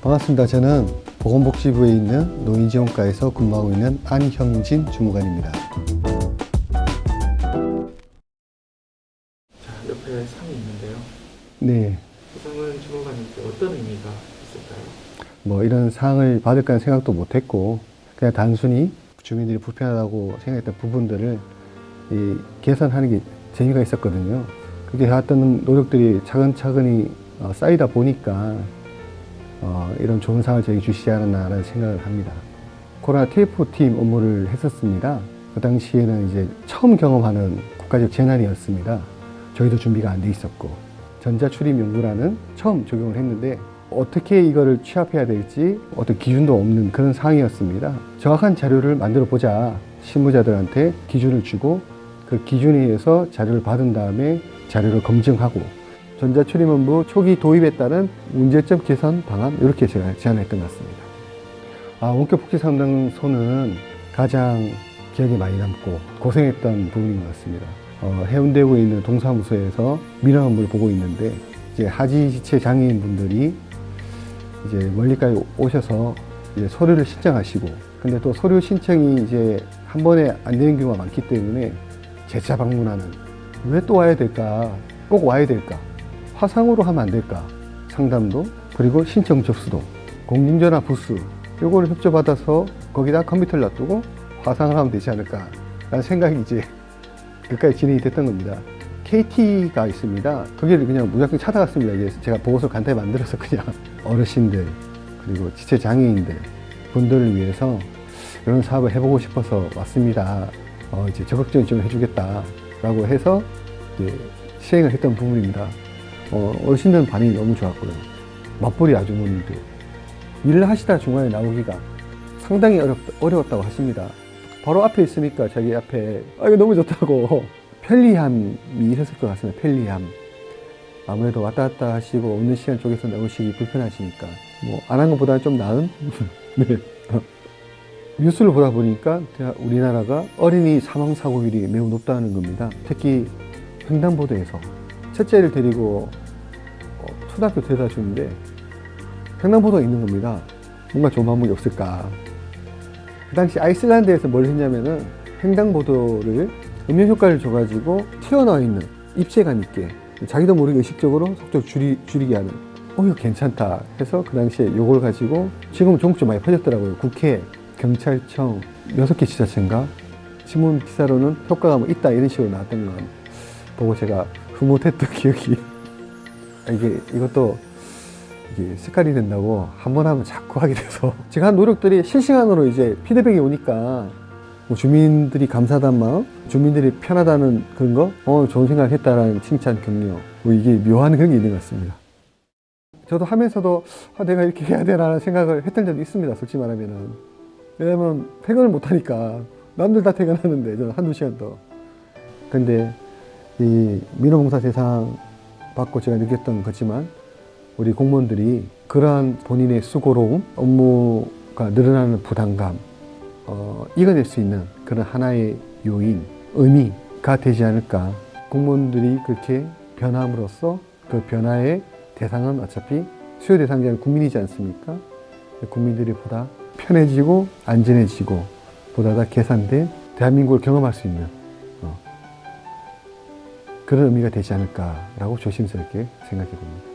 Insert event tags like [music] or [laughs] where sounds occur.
반갑습니다. 저는 보건복지부에 있는 노인지원과에서 근무하고 있는 안형진 주무관입니다. 자, 옆에 상이 있는데요. 네, 이 상은 주무관님께 어떤 의미가 있을까요? 뭐 이런 상을 받을 거는 생각도 못했고 그냥 단순히 주민들이 불편하다고 생각했던 부분들을 이 개선하는 게 재미가 있었거든요. 그렇게 해왔던 노력들이 차근차근히 어, 쌓이다 보니까 어, 이런 좋은 상을 저에게 주시지 않았나라는 생각을 합니다. 코로나 TF 팀 업무를 했었습니다. 그 당시에는 이제 처음 경험하는 국가적 재난이었습니다. 저희도 준비가 안 돼 있었고 전자출입 연구라는 처음 적용을 했는데 어떻게 이거를 취합해야 될지 어떤 기준도 없는 그런 상황이었습니다. 정확한 자료를 만들어 보자 실무자들한테 기준을 주고 그 기준에 의해서 자료를 받은 다음에 자료를 검증하고 전자출입문부 초기 도입에 따른 문제점 개선 방안 이렇게 제가 제안했던 것 같습니다. 아, 원격 복지 상담소는 가장 기억에 많이 남고 고생했던 부분인 것 같습니다. 어, 해운대구에 있는 동사무소에서 민원 업무를 보고 있는데 이제 하지 지체 장애인 분들이 이제 멀리까지 오셔서 이제 서류를 신청하시고 근데 또 서류 신청이 이제 한 번에 안 되는 경우가 많기 때문에 재차 방문하는 왜 또 와야 될까? 꼭 와야 될까? 화상으로 하면 안 될까? 상담도 그리고 신청 접수도 공중전화 부스 요거를 협조받아서 거기다 컴퓨터를 놔두고 화상을 하면 되지 않을까? 라는 생각이 이제 끝까지 진행이 됐던 겁니다. KT가 있습니다. 거기를 그냥 무작정 찾아갔습니다. 이제 제가 보고서 간단히 만들어서 [laughs] 그냥 어르신들 그리고 지체 장애인들 분들을 위해서 이런 사업을 해보고 싶어서 왔습니다. 어, 이제 적극적인 지원을 해주겠다라고 해서 이제 시행을 했던 부분입니다. 어, 어르신들 반응이 너무 좋았고요. 맞벌이 아주머니들 일을 하시다 중간에 나오기가 상당히 어렵, 어려웠다고 하십니다. 바로 앞에 있으니까 자기 앞에 아 이거 너무 좋다고 [laughs] 편리함이 있었을 것 같습니다. 편리함. 아무래도 왔다 갔다 하시고 없는 시간 쪽에서 나오시기 불편하시니까 뭐 안 한 것보다는 좀 나은 [laughs] 네. [laughs] 뉴스를 보다 보니까 우리나라가 어린이 사망 사고율이 매우 높다는 겁니다. 특히 횡단보도에서 첫째를 데리고 어, 초등학교 데려다 주는데 횡단보도가 있는 겁니다. 뭔가 좋은 방법이 없을까. 그 당시 아이슬란드에서 뭘 했냐면은 횡단보도를 음영 효과를 줘가지고 튀어나와 있는 입체감 있게 자기도 모르게 의식적으로 속도를 줄이, 줄이게 하는 어 이거 괜찮다 해서 그 당시에 요걸 가지고 지금은 전국적으로 많이 퍼졌더라고요 국회 경찰청 여섯 개 지자체인가 신문 기사로는 효과가 뭐 있다 이런 식으로 나왔던 건 보고 제가 흐뭇했던 [laughs] 기억이 아, 이게 이것도 이게 색깔이 된다고 한 번 하면 자꾸 하게 돼서 [laughs] 제가 한 노력들이 실시간으로 이제 피드백이 오니까 뭐 주민들이 감사하다는 마음, 주민들이 편하다는 그런 거, 어, 좋은 생각을 했다라는 칭찬, 격려. 뭐 이게 묘한 그런 게 있는 것 같습니다. 저도 하면서도 아, 내가 이렇게 해야 되라는 생각을 했던 적도 있습니다. 솔직히 말하면은. 왜냐면 퇴근을 못 하니까 남들 다 퇴근하는데 저는 한두 시간 더. 근데 이 민호봉사 대상 받고 제가 느꼈던 거지만 우리 공무원들이 그러한 본인의 수고로움, 업무가 늘어나는 부담감, 어, 이겨낼 수 있는 그런 하나의 요인, 의미가 되지 않을까. 공무원들이 그렇게 변함으로써 그 변화의 대상은 어차피 수요 대상자는 국민이지 않습니까? 국민들이 보다 편해지고 안전해지고 보다 더 개선된 대한민국을 경험할 수 있는 어, 그런 의미가 되지 않을까라고 조심스럽게 생각해 봅니다.